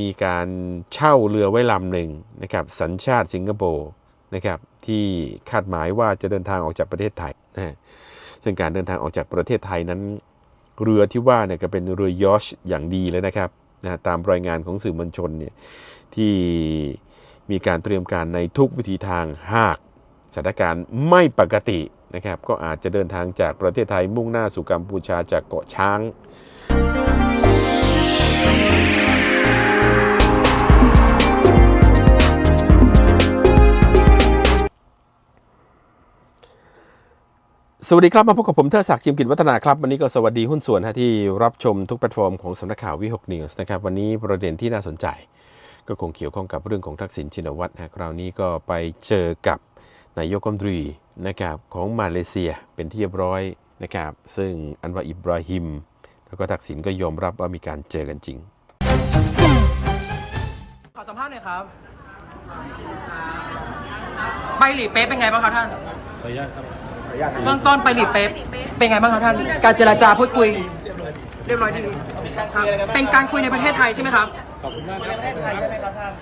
มีการเช่าเรือไว้ลำหนึ่งนะครับสัญชาติสิงคโปร์นะครับที่คาดหมายว่าจะเดินทางออกจากประเทศไทยนะฮะซึ่งการเดินทางออกจากประเทศไทยนั้น เรือที่ว่าเนี่ยก็เป็นเรือยอชอย่างดีเลยนะครับนะตามรายงานของสื่อมวลชนเนี่ยที่มีการเตรียมการในทุกวิธีทางหากสถานการณ์ไม่ปกตินะครับ ก็อาจจะเดินทางจากประเทศไทยมุ่งหน้าสู่กัมพูชาจากเกาะช้าง สวัสดีครับ มาพบกับผมเทอศักดิ์จิมกิจวัฒนาครับ วันนี้ก็สวัสดีหุ้นส่วนฮะที่รับชมทุกแพลตฟอร์มของสำนักข่าววิหกนิวส์นะครับ วันนี้ประเด็นที่น่าสนใจ ก็คงเกี่ยวข้องกับเรื่องของทักษิณชินวัตรนะคราวนี้ก็ไปเจอกับนายกรัฐมนตรีนะครับของมาเลเซียเป็นที่เรียบร้อยนะครับซึ่งอันวาอิบราฮิม แล้วก็ทักษิณก็ยอมรับว่ามีการเจอกันจริง ขอสัมภาษณ์หน่อยครับไปหลีเป๊ะเป็นไงบ้างครับท่านขออนุญาตครับ เบื้องต้นไปหลีเป๊ะเป็นไงบ้างครับท่าน การเจรจาพูดคุย เรียบร้อยดีครับเป็นการคุยในประเทศไทยใช่ไหมครับ ขอบคุณมากครับประเทศไทยใช่ไหมครับท่าน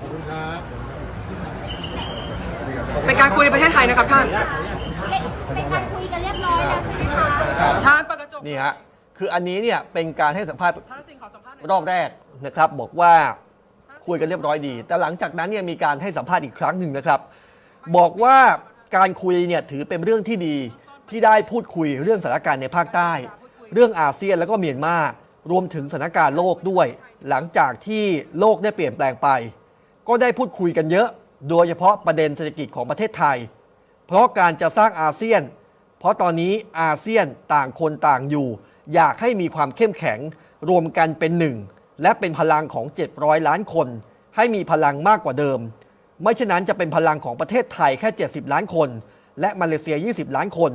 ขอบคุณครับเป็นการคุยในประเทศไทยนะครับท่านเป็นการคุยกันเรียบร้อยแล้วใช่ไหมคะท่านประกระจกนี่ฮะคืออันนี้เนี่ยเป็นการให้สัมภาษณ์ท่านสิ่งขอสัมภาษณ์หน่อยรอบแรกนะครับ บอกว่าคุยกันเรียบร้อยดี แต่หลังจากนั้นเนี่ยมีการให้สัมภาษณ์อีกครั้งหนึ่งนะครับ บอกว่า การคุยเนี่ยถือเป็นเรื่องที่ดีที่ได้พูดคุยเรื่องสถานการณ์ในภาคใต้ เรื่องอาเซียนแล้วก็เมียนมารวมถึงสถานการณ์โลกด้วย หลังจากที่โลกได้เปลี่ยนแปลงไป ก็ได้พูดคุยกันเยอะ โดยเฉพาะประเด็นเศรษฐกิจของประเทศไทย เพราะการจะสร้างอาเซียน เพราะตอนนี้อาเซียนต่างคนต่างอยู่ อยากให้มีความเข้มแข็งรวมกันเป็นหนึ่งและเป็นพลังของ 700 ล้านคน ให้มีพลังมากกว่าเดิม ไม่เช่นนั้นจะเป็นพลังของประเทศไทยแค่ 70 ล้านคน และมาเลเซีย 20 ล้านคน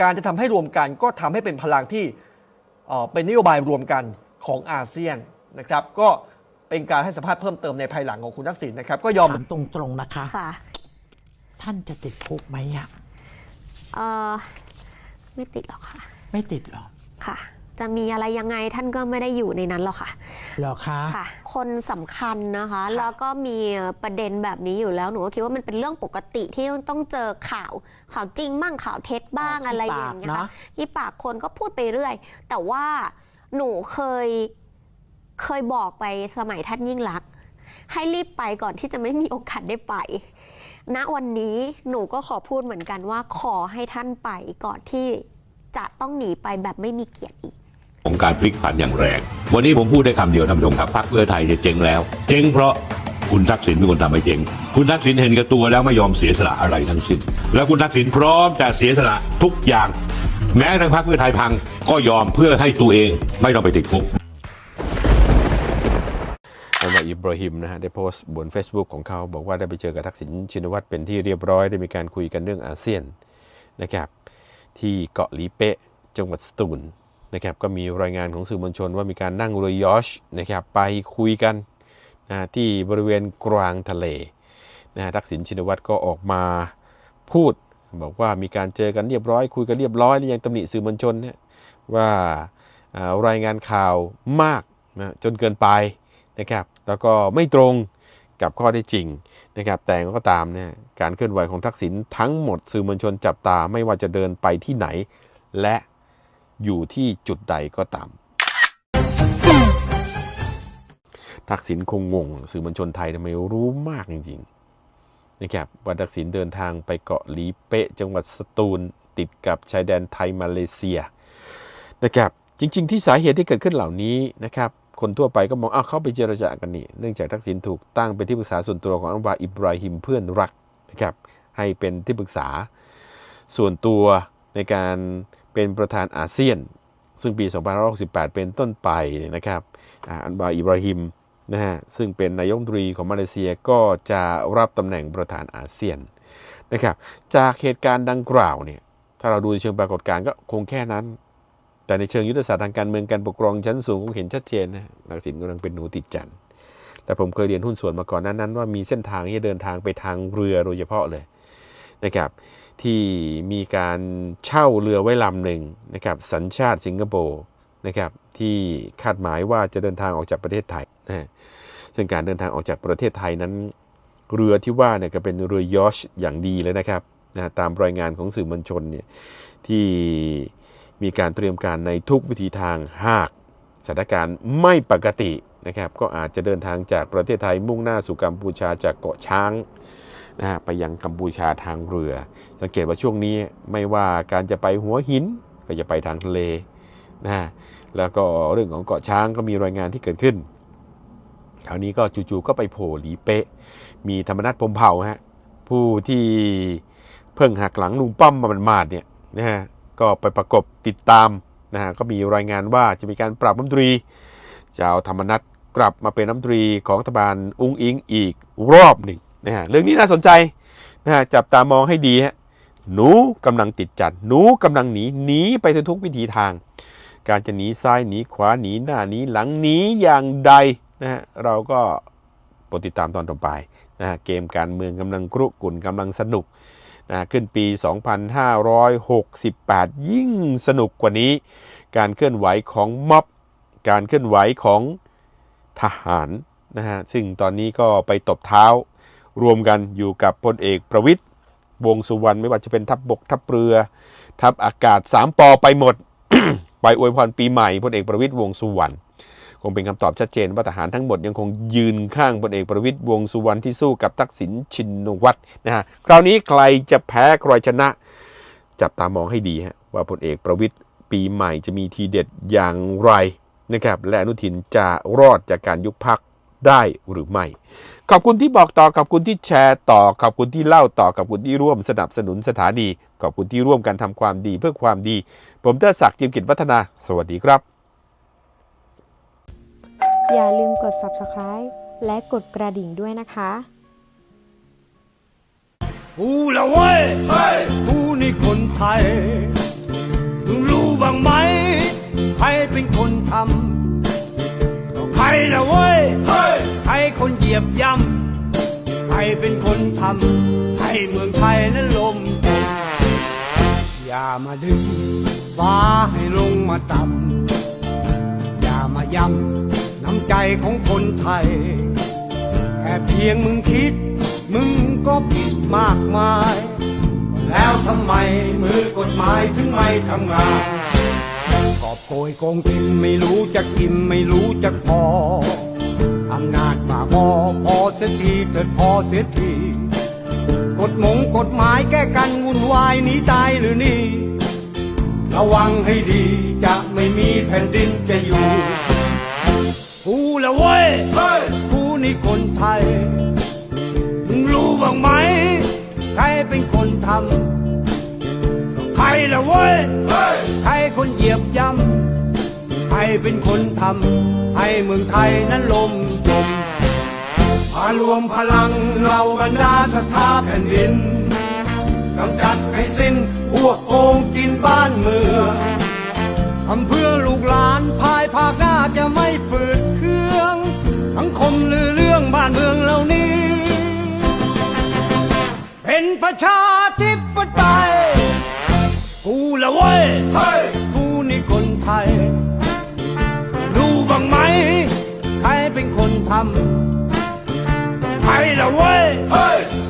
การจะทำให้รวมกันก็ทำให้เป็นพลังที่เอ่อเป็นนโยบายรวมกันของอาเซียนนะครับ ก็เป็นการให้สัมภาษณ์เพิ่มเติมในภายหลังของคุณทักษิณนะครับ ก็ยอมถามตรงๆนะคะค่ะท่านจะติดคุกไหมอะเอ่อไม่ติดหรอกค่ะ ไม่ติดหรอกค่ะ จะมีอะไรยังไงท่านก็ไม่ได้อยู่ในนั้นหรอกค่ะหรอคะค่ะ คนสำคัญนะคะ แล้วก็มีประเด็นแบบนี้อยู่แล้วหนูก็คิดว่ามันเป็นเรื่องปกติที่ต้องเจอข่าวข่าวจริงบ้างข่าวเท็จบ้างอ๋อขี้อะไรอย่างเงี้ยปากค่ะเนอะที่ปากคนก็พูดไปเรื่อย แต่ว่าหนูเคยเคยบอกไปสมัยท่านยิ่งรักษณ์ให้รีบไปก่อนที่จะไม่มีโอกาสได้ไปณวันนี้หนูก็ขอพูดเหมือนกันว่าขอให้ท่านไปก่อนที่จะต้องหนีไปแบบไม่มีเกียรติอีก ของการพลิกผันอย่างแรง วันนี้ผมพูดได้คำเดียวท่านผู้ชมครับพรรคเพื่อไทยจะเจ๊งแล้ว เจ๊งเพราะคุณทักษิณเป็นคนทำให้เจ๊งคุณทักษิณเห็นกับตัวแล้วไม่ยอมเสียสละอะไรทั้งสิ้น แล้วคุณทักษิณพร้อมจะเสียสละทุกอย่าง แม้ทั่งพรรคเพื่อไทยพังก็ยอมเพื่อให้ตัวเองไม่ต้องไปติดคุกอันวาอิบราฮิมนะฮะได้โพสต์บน Facebook ของเขาบอกว่าได้ไปเจอกับทักษิณชินวัตรเป็นที่เรียบร้อยได้มีการคุยกันเรื่องอาเซียนนะครับที่เกาะลีเปะจังหวัดสตูล นะครับก็มีรายงานของสื่อมวลชนว่ามีการนั่งเรือยอชนะครับไปคุยกันนะที่บริเวณกลางทะเลนะฮะทักษิณชินวัตรก็ออกมาพูด บอกว่ามีการเจอกันเรียบร้อย คุยกันเรียบร้อยและยังตำหนิสื่อมวลชนเนี่ยว่าอ่ารายงานข่าวมากนะจนเกินไปนะครับแล้วก็ไม่ตรงกับข้อได้จริงนะครับแต่ก็ตามเนี่ยการเคลื่อนไหวของทักษิณทั้งหมดสื่อมวลชนจับตาไม่ว่าจะเดินไปที่ไหน และ อยู่ที่จุดใดก็ตาม ทักษิณคงงง สื่อมวลชนไทยทำไมรู้มากจริงๆนะครับว่าทักษิณเดินทางไปเกาะหลีเป๊ะจังหวัดสตูลติดกับชายแดนไทยมาเลเซียนะครับจริง ๆ ที่สาเหตุที่เกิดขึ้นเหล่านี้นะครับคนทั่วไปก็มองอ้าวเขาไปเจรจากันนี่เนื่องจากทักษิณถูกตั้งเป็นที่ปรึกษาส่วนตัวของอันวาอิบราฮิมเพื่อนรักนะครับให้เป็นที่ปรึกษาส่วนตัวในการ เป็นประธานอาเซียน ซึ่งปี 2568 เป็นต้นไปนะครับอันวาอิบราฮิมนะฮะซึ่งเป็นนายกรัฐมนตรีของมาเลเซียก็จะรับตำแหน่งประธานอาเซียนนะครับจากเหตุการณ์ดังกล่าวเนี่ยถ้าเราดูในเชิงปรากฏการณ์ก็คงแค่นั้น แต่ในเชิงยุทธศาสตร์ทางการเมืองการปกครองชั้นสูงคงเห็นชัดเจนนะทักษิณกำลังเป็นหนูติดจันทร์แต่ผมเคยเรียนหุ้นส่วนมาก่อนนั้นนั้นว่ามีเส้นทางที่จะเดินทางไปทางเรือโดยเฉพาะเลยนะครับ ที่มีการเช่าเรือไว้ลำหนึ่งนะครับสัญชาติสิงคโปร์นะครับที่คาดหมายว่าจะเดินทางออกจากประเทศไทยนะซึ่งการเดินทางออกจากประเทศไทยนั้น เรือที่ว่าเนี่ยก็เป็นเรือยอชอย่างดีเลยนะครับนะตามรายงานของสื่อมวลชนเนี่ยที่มีการเตรียมการในทุกวิธีทางหากสถานการณ์ไม่ปกตินะครับก็อาจจะเดินทางจากประเทศไทยมุ่งหน้าสู่กัมพูชาจากเกาะช้าง นะฮะไปยังกัมพูชาทางเรือ สังเกตว่าช่วงนี้ไม่ว่าการจะไปหัวหินก็จะไปทางทะเลนะฮะแล้วก็เรื่องของเกาะช้างก็มีรายงานที่เกิดขึ้นคราวนี้ก็จู่ๆก็ไปโผล่หลีเป๊ะ มีธรรมนัฐพมเผ่าฮะผู้ที่เพิ่งหักหลังลุงป้อมมาหมาดๆเนี่ยนะฮะก็ไปประกบติดตามนะฮะก็มีรายงานว่าจะมีการปรับรัฐมนตรีจะเอาธรรมนัฐกลับมาเป็นรัฐมนตรีของรัฐบาลอุ้งอิงอีกรอบหนึ่ง นะฮะเรื่องนี้น่าสนใจนะฮะจับตามองให้ดีฮะหนูกำลังติดจัด หนูกำลังหนีหนีไปทุกวิธีทาง การจะหนีซ้ายหนีขวาหนีหน้าหนีหลังหนีอย่างใดนะฮะเราก็โปรดติดตามตอนต่อไปนะฮะเกมการเมืองกำลังกรุกุ่นกำลังสนุกนะขึ้นปี 2568 ยิ่งสนุกกว่านี้ การเคลื่อนไหวของม็อบ การเคลื่อนไหวของทหารนะฮะซึ่งตอนนี้ก็ไปตบเท้า รวมกันอยู่กับพลเอกประวิตย์วงสุวรรณไม่ว่าจะเป็นทัพบบกทัพเรือ ทัพอากาศสามปอไปหมด ไปอวยพรปีใหม่พลเอกประวิตย์วงสุวรรณคงเป็นคำตอบชัดเจนว่าทหารทั้งหมดยังคงยืนข้างพลเอกประวิตย์วงสุวรรณที่สู้กับทักษิณชินวัตรนะฮะคราวนี้ใครจะแพ้ใครชนะ จับตามองให้ดีฮะว่าพลเอกประวิตย์ปีใหม่จะมีทีเด็ดอย่างไรนะครับและอนุทินจะรอดจากการยุบพัก ได้หรือไม่ ขอบคุณที่บอกต่อ ขอบคุณที่แชร์ต่อ ขอบคุณที่เล่าต่อ ขอบคุณที่ร่วมสนับสนุนสถานี ขอบคุณที่ร่วมกันทำความดีเพื่อความดี ผมเตอร์ศักดิ์จิมกิจวัฒนา สวัสดีครับ อย่าลืมกด subscribe และกดกระดิ่งด้วยนะคะกูละเว้ยกูนี่คนไทยมึงรู้บ้างไหม ใครเป็นคนทำก็ใครละเว้ย ใครคนเหยียบย่ำใครเป็นคนทำให้เมืองไทยนั้นลมอย่ามาดึงฟ้าให้ลงมาต่ำอย่ามาย้ำน้ำใจของคนไทย แค่เพียงมึงคิด มึงก็ผิดมากมาย แล้วทำไมมือกฎหมายถึงไม่ทำงานกอบโกยโกงกินไม่รู้จะกินไม่รู้จะพอ อพอเสียทีเถิดพอเสียทีกฎหมงกฎหมายแก้กันวุ่นวายหนีตายหรือนี่ ระวังให้ดีจะไม่มีแผ่นดินจะอยู่กูละเว้ยกูนี่คนไทย มึงรู้บ้างไหม ใครเป็นคนทำใครละเว้ยใครคนเหยียบย่ำใครเป็นคนทำให้เมืองไทยนั้นลมจมมารวมพลังเราบรรดาสถาแผ่นดินกำจัดให้สิ้นพวกโกงกินบ้านเมืองทำเพื่อลูกหลานภายภาคหน้าจะไม่ฝืดเครื่องสังคมลือเรื่องบ้านเมืองเหล่านี้ เป็นประชาธิปไตยกูละเว้ยกูนี่คนไทย รู้บ้างไหม ใครเป็นคนทำ ใครละเว้ย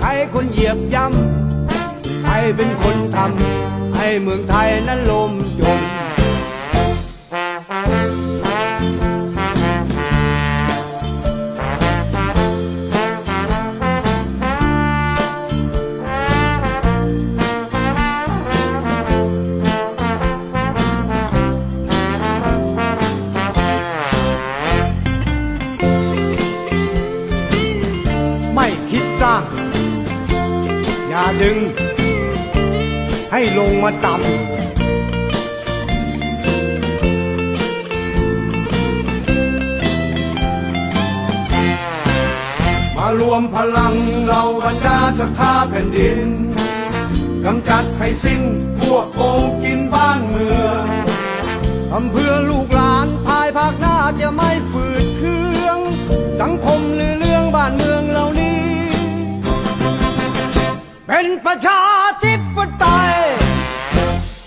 ใครคนเหยียบย่ำใครเป็นคนทำให้เมืองไทยนั้นลมจมไม่ ดึง ให้ลงมาต่ำมารวมพลังเราบรรดาศรัทธาแผ่นดินกำจัดให้สิ้นพวกโกงกินบ้านเมืองทำเพื่อลูกหลานภายภาคหน้าจะม่ฝื ประชาธิปไตย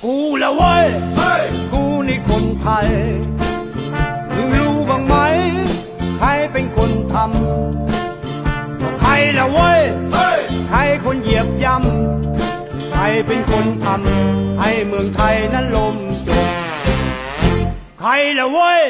กูละเว้ย กูนี่คนไทยมึงรู้บ้างไหม ใครเป็นคนทำใครละเว้ย ใครคนเหยียบย่ำใครเป็นคนทำให้เมืองไทยนั้นลมจมใครละเว้ย